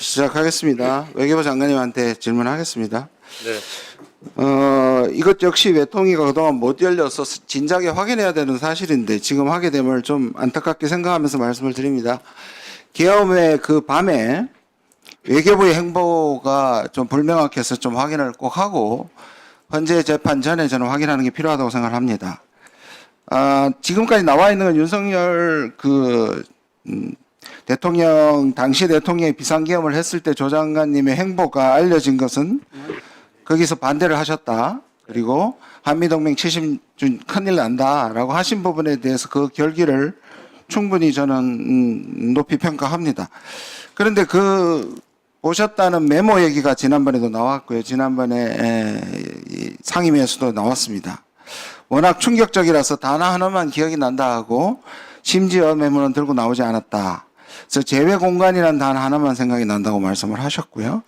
시작하겠습니다. 외교부 장관님한테 질문하겠습니다. 네. 어, 이것 역시 외통위가 그동안 못 열려서 진작에 확인해야 되는 사실인데 지금 하게 됨을 좀 안타깝게 생각하면서 말씀을 드립니다. 계엄의 그 밤에 외교부의 행보가 좀 불명확해서 좀 확인을 꼭 하고 현재 재판 전에 저는 확인하는 게 필요하다고 생각합니다. 아, 지금까지 나와 있는 건 윤석열 그 음, 대통령 당시 대통령이 비상계엄을 했을 때 조 장관님의 행보가 알려진 것은 거기서 반대를 하셨다. 그리고 한미동맹 70주 큰일 난다라고 하신 부분에 대해서 그 결기를 충분히 저는 음, 높이 평가합니다. 그런데 그 보셨다는 메모 얘기가 지난번에도 나왔고요. 지난번에 상임위에서도 나왔습니다. 워낙 충격적이라서 단어 하나만 기억이 난다 하고 심지어 메모는 들고 나오지 않았다. 그래서 제외 공간이라는 단어 하나만 생각이 난다고 말씀을 하셨고요.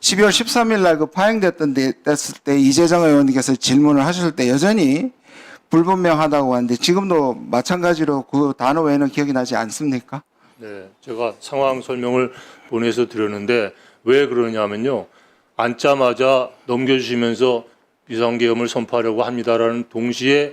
12월 13일 날 그 파행됐던 데, 됐을 때 이재정 의원님께서 질문을 하셨을 때 여전히 불분명하다고 하는데 지금도 마찬가지로 그 단어 외에는 기억이 나지 않습니까? 네. 제가 상황 설명을 보내서 드렸는데 왜 그러냐면요. 앉자마자 넘겨주시면서 비상계엄을 선포하려고 합니다라는 동시에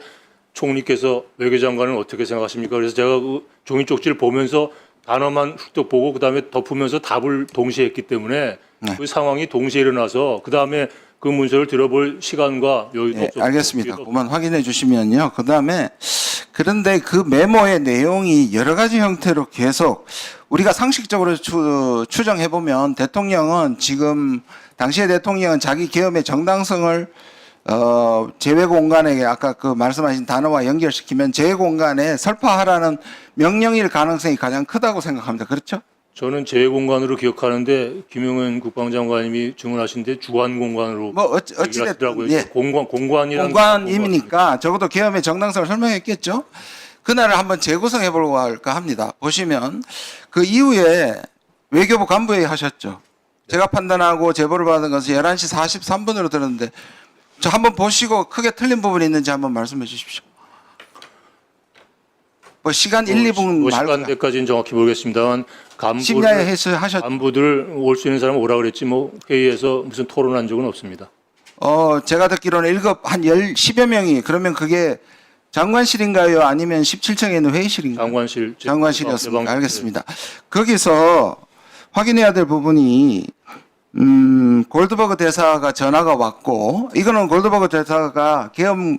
총리께서 외교장관은 어떻게 생각하십니까? 그래서 제가 그 종이 쪽지를 보면서 단어만 훌쩍 보고 그다음에 덮으면서 답을 동시에 했기 때문에 네. 그 상황이 동시에 일어나서 그다음에 그 문서를 들어볼 시간과 여유도 네, 없었고 알겠습니다. 그만 확인해 주시면요. 그 다음에 그런데 그 메모의 내용이 여러 가지 형태로 계속 우리가 상식적으로 추, 추정해 보면 대통령은 지금 당시의 대통령은 자기 계엄의 정당성을 어, 제외 공간에 아까 그 말씀하신 단어와 연결시키면 제외 공간에 설파하라는 명령일 가능성이 가장 크다고 생각합니다. 그렇죠? 저는 제 공간으로 기억하는데 김용현 국방장관님이 주문하신데 주관 공간으로 뭐 어찌, 하시더라고요. 예. 공관 공관이라는 공관임이니까 적어도 계엄의 정당성을 설명했겠죠. 그날을 한번 재구성해 보려고 할까 합니다. 보시면 그 이후에 외교부 간부회의 하셨죠. 제가 판단하고 제보를 받은 것은 11시 43분으로 들었는데 저 한번 보시고 크게 틀린 부분이 있는지 한번 말씀해 주십시오. 뭐 시간 1, 2분 뭐 말고 시간대까지는 정확히 모르겠습니다만 심야에 간부를 하셨 간부들 올 수 있는 사람 오라 그랬지 뭐 회의에서 무슨 토론한 적은 없습니다. 어, 제가 듣기로는 1급 한 10, 10여 명이 그러면 그게 장관실인가요? 아니면 17층에 있는 회의실인가요? 장관실 장관실이었습니다. 대방- 알겠습니다. 거기서 확인해야 될 부분이 음, 골드버그 대사가 전화가 왔고 이거는 골드버그 대사가 계엄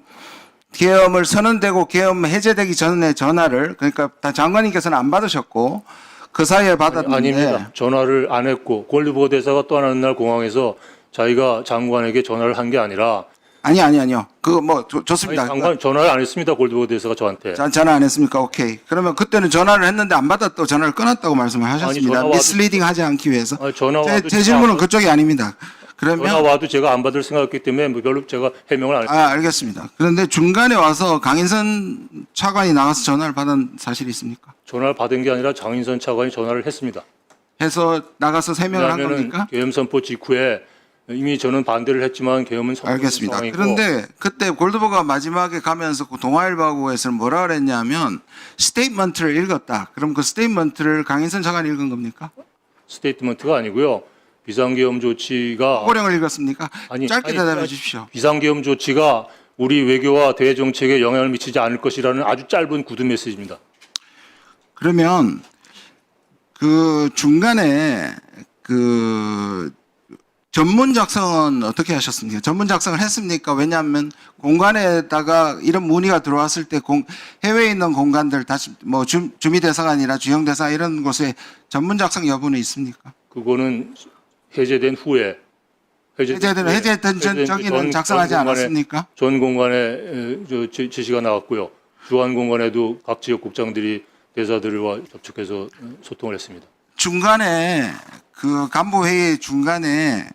계엄을 선언되고 계엄 해제되기 전에 전화를 그러니까 다 장관님께서는 안 받으셨고 그 사이에 받았는데 아니, 아닙니다. 전화를 안 했고 골드버 대사가 떠나는 날 공항에서 자기가 장관에게 전화를 한 게 아니라 아니 아니 아니요. 그거 뭐 좋- 좋습니다. 장관 전화를 안 했습니다. 골드버 대사가 저한테. 전- 전화 안 했습니까? 오케이. 그러면 그때는 전화를 했는데 안 받았다고 전화를 끊었다고 말씀을 하셨습니다. 전화 와도- 미스리딩 하지 않기 위해서. 아니, 전화 제, 와도 제 제가 질문은 그쪽이 아닙니다. 그러면 전화 와도 제가 안 받을 생각이었기 때문에 뭐 별로 제가 해명을 안 했습니다. 아, 알겠습니다. 그런데 중간에 와서 강인선 차관이 나가서 전화를 받은 사실이 있습니까? 전화를 받은 게 아니라 장인선 차관이 전화를 했습니다. 해서 나가서 세명을 한 왜냐하면은 겁니까? 계엄 선포 직후에 이미 저는 반대를 했지만 계엄은 알겠습니다. 그런데 그때 골드버가 마지막에 가면서 그 동아일보에서는 뭐라 그랬냐면 스테이트먼트를 읽었다. 그럼 그 스테이트먼트를 강인선 차관이 읽은 겁니까? 스테이트먼트가 아니고요. 비상계엄 조치가 호령을 읽었습니까? 아니, 짧게 아니, 대답해 주십시오. 비상계엄 조치가 우리 외교와 대외 정책에 영향을 미치지 않을 것이라는 아주 짧은 구두 메시지입니다. 그러면 그 중간에 그 전문 작성은 어떻게 하셨습니까? 전문 작성을 했습니까? 왜냐하면 공간에다가 이런 문의가 들어왔을 때 공, 해외에 있는 공간들 다시 뭐 주, 주미 대사가 아니라 주영 대사 이런 곳에 전문 작성 여부는 있습니까? 그거는 해제된 후에 해제된 후에 해제된 전, 저기는 전- 작성하지 전 공간에- 않았습니까? 전 공간에 지- 지시가 나왔고요. 주한 공간에도 각 지역 국장들이 대사들과 접촉해서 어, 소통을 했습니다. 중간에 그 간부 회의 중간에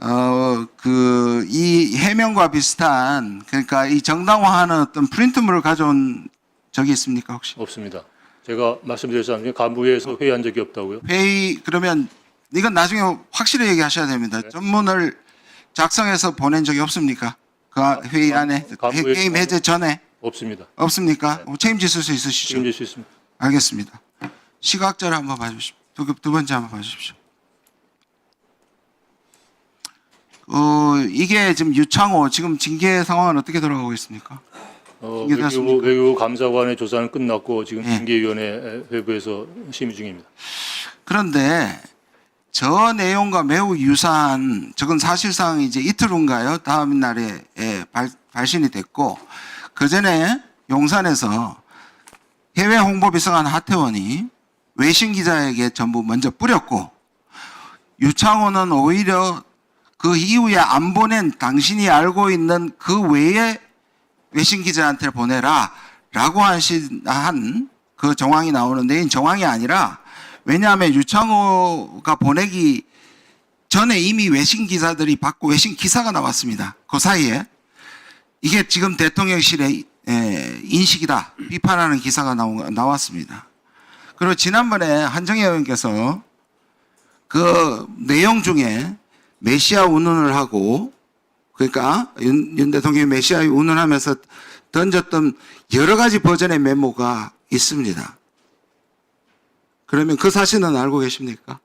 어 그 이 해명과 비슷한 그러니까 이 정당화하는 어떤 프린트물을 가져온 적이 있습니까 혹시 없습니다. 제가 말씀드렸잖아요. 간부회에서 회의한 적이 없다고요. 회의 그러면 이건 나중에 확실히 얘기하셔야 됩니다. 네. 전문을 작성해서 보낸 적이 없습니까? 그 회의 간- 안에 간부에서 게임 해제 전에 없습니다. 없습니까? 네. 뭐 책임지실 수 있으시죠? 책임질 수 있습니다. 알겠습니다. 시각자를 한번 봐주십시오. 두, 두 번째 한번 봐주십시오. 어, 이게 지금 유창호 지금 징계 상황은 어떻게 돌아가고 있습니까? 어, 징계 외교부, 됐습니까? 외교부 감사관의 조사는 끝났고 지금 예. 징계위원회 회부에서 심의 중입니다. 그런데 저 내용과 매우 유사한 저건 사실상 이제 이틀 후인가요? 다음 날에 예, 발, 발신이 됐고 그 전에 용산에서 해외 홍보 비서관 하태원이 외신 기자에게 전부 먼저 뿌렸고 유창호는 오히려 그 이후에 안 보낸 당신이 알고 있는 그 외에 외신 기자한테 보내라 라고 하신 그 정황이 나오는데 이 정황이 아니라 왜냐하면 유창호가 보내기 전에 이미 외신 기자들이 받고 외신 기사가 나왔습니다. 그 사이에 이게 지금 대통령실의 에, 인식이다 비판하는 기사가 나왔습니다. 그리고 지난번에 한정혜 의원께서 그 내용 중에 메시아 운운을 하고 그러니까 윤, 윤 대통령이 메시아 운운하면서 던졌던 여러 가지 버전의 메모가 있습니다. 그러면 그 사실은 알고 계십니까?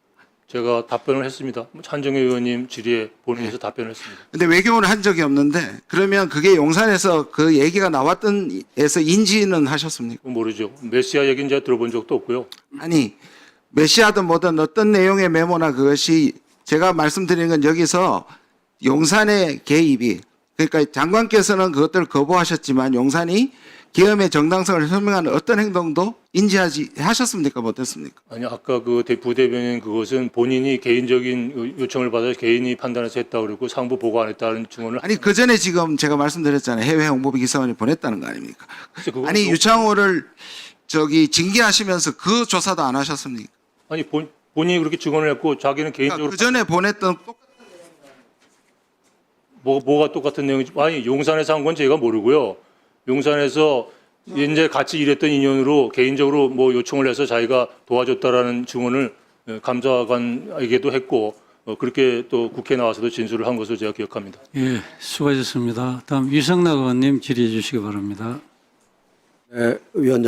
제가 답변을 했습니다. 한정혜 의원님 질의에 본인에서 답변을 했습니다. 근데 외교는 한 적이 없는데 그러면 그게 용산에서 그 얘기가 나왔던 에서 인지는 하셨습니까? 모르죠. 메시아 얘기는 제가 들어본 적도 없고요. 아니 메시아든 뭐든 어떤 내용의 메모나 그것이 제가 말씀드리는 건 여기서 용산의 개입이 그러니까 장관께서는 그것들을 거부하셨지만 용산이 계엄의 정당성을 설명하는 어떤 행동도 인지하지 하셨습니까? 못했습니까? 아니 아까 그 대- 부대변인 그것은 본인이 개인적인 요청을 받아 개인이 판단해서 했다 그러고 상부 보고 안 했다는 증언을 아니 그 전에 지금 제가 말씀드렸잖아요. 해외 홍보비 기사원이 보냈다는 거 아닙니까? 아니 또- 유창호를 저기 징계하시면서 그 조사도 안 하셨습니까? 아니 본, 본인이 그렇게 증언을 했고 자기는 개인적으로 그 전에 보냈던 똑- 뭐, 뭐가 똑같은 내용인지 아니 용산에서 한 건 제가 모르고요. 용산에서 이제 같이 일했던 인연으로 개인적으로 뭐 요청을 해서 자기가 도와줬다라는 증언을 예, 감사관에게도 했고 어, 그렇게 또 국회 에 나와서도 진술을 한 것으로 제가 기억합니다. 예, 수고하셨습니다. 다음 위성락 의원님 질의해 주시기 바랍니다. 네, 위원장.